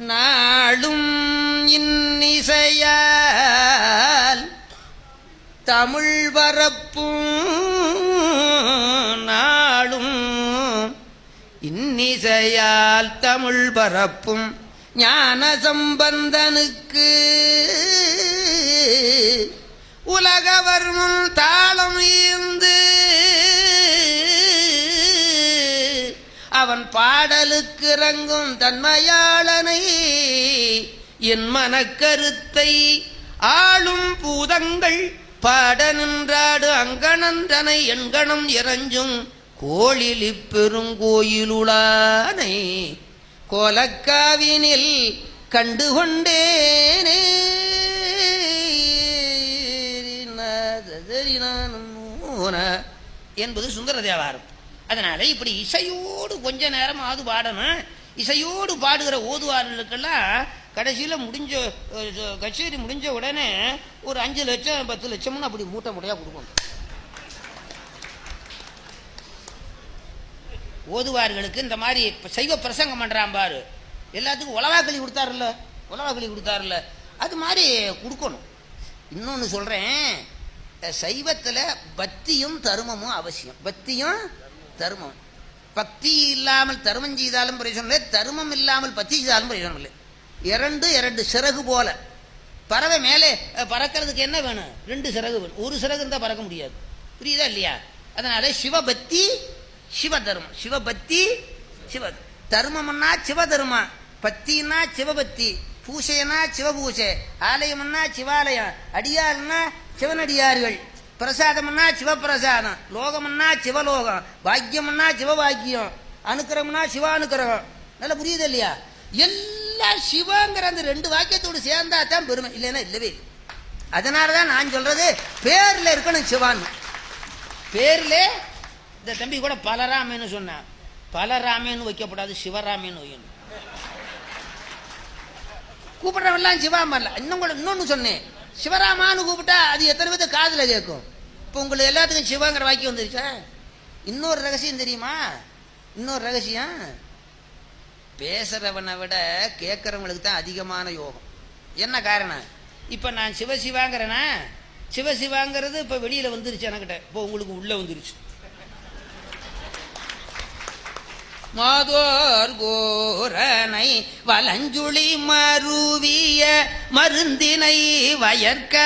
நாளும் இன்னிசையால் தமிழ் வரப்பும் நாளும் இன்னிசையால் தமிழ் பரப்பும் ஞான சம்பந்தனுக்கு உலகவர் முன் அவன் பாடலுக்கு இறங்கும் தன்மையாளனை என் மனக்கருத்தை ஆளும் பூதங்கள் பாட நின்றாடு அங்கணந்தனை எண்கணம் இறஞ்சும் கோழிலி பெருங்கோயிலுளானை கோலக்காவினில் கண்டு கொண்டேனே என்பது சுந்தர தேவாரம் அதனால இப்படி இசையோடு கொஞ்ச நேரமாவது பாடணும். இசையோடு பாடுகிற ஓதுவார்களுக்கெல்லாம் கடைசியில் முடிஞ்ச கச்சேரி முடிஞ்ச உடனே ஒரு அஞ்சு லட்சம் பத்து லட்சம்னு அப்படி மூட்டை முட்டையாக கொடுக்கணும். ஓதுவார்களுக்கு இந்த மாதிரி இப்போ சைவ பிரசங்கம் பண்ணுறான் பாரு. எல்லாத்துக்கும் உலவாக்களி கொடுத்தாருல்ல உலவாக்களி கொடுத்தாருல்ல. அது மாதிரி கொடுக்கணும். இன்னொன்று சொல்கிறேன் சைவத்தில் பக்தியும் தருமமும் அவசியம். பக்தியும் தருமம். பக்தி இல்லாமல் தருமம் செய்தாலும் பிரயோஜனம் இல்லை தருமம் இல்லாமல் பக்தி செய்தாலும் பிரயோஜனம் இல்லை இரண்டு இரண்டு சிறகு போல. பறவை மேலே பறக்கிறதுக்கு என்ன வேணும்? ரெண்டு சிறகு வேணும். ஒரு சிறகு இருந்தால் பறக்க முடியாது. புரியுதா இல்லையா? அதனால சிவபக்தி சிவதர்மம். சிவபக்தி சிவ தர்மம்னா சிவதர்மம் பக்தின்னா சிவபக்தி பூசைனா சிவபூசை ஆலயம்னா சிவாலயம் அடியார்னா சிவனடியார்கள். பிரசாதம்னா சிவபிரசாதம் லோகம்னா சிவலோகம் பாக்கியம்னா சிவபாக்கியம் அனுக்கிரகம்னா சிவானுக்கிரகம். நல்லா புரியுது இல்லையா? எல்லாம் சிவங்கிற அந்த ரெண்டு வாக்கியத்தோடு சேர்ந்தா தான் பெருமை. இல்லைன்னா இல்லவே அதனால தான் நான் சொல்றது பேரில் இருக்கணும் சிவான் பேரில் இந்த தம்பி கூட பலராமன்னு சொன்னேன் பலராமன்னு வைக்கப்படாது சிவராமன்னு வைக்கணும். கூப்பிடுறவெல்லாம் சிவாமல்ல இன்னும் கூட இன்னொன்று சொன்னேன். சிவராமான்னு கூப்பிட்டா அது எத்தனை பேர்த்து காதில் கேட்கும். இப்போ உங்களுக்கு எல்லாத்துக்கும் சிவங்கிற வாக்கியம் வந்துருச்சா? இன்னொரு ரகசியம் தெரியுமா? இன்னொரு ரகசியம்? பேசுகிறவனை விட கேட்குறவங்களுக்கு தான் அதிகமான யோகம். என்ன காரணம்? இப்போ நான் சிவசிவாங்கிறேனா? சிவசிவாங்கிறது இப்போ வெளியில் வந்துருச்சு எனக்கிட்ட. இப்போ உங்களுக்கு உள்ளே வந்துருச்சு. மாதோர் கோரனை வலஞ்சுழி மருவிய மருந்தினை வயற்க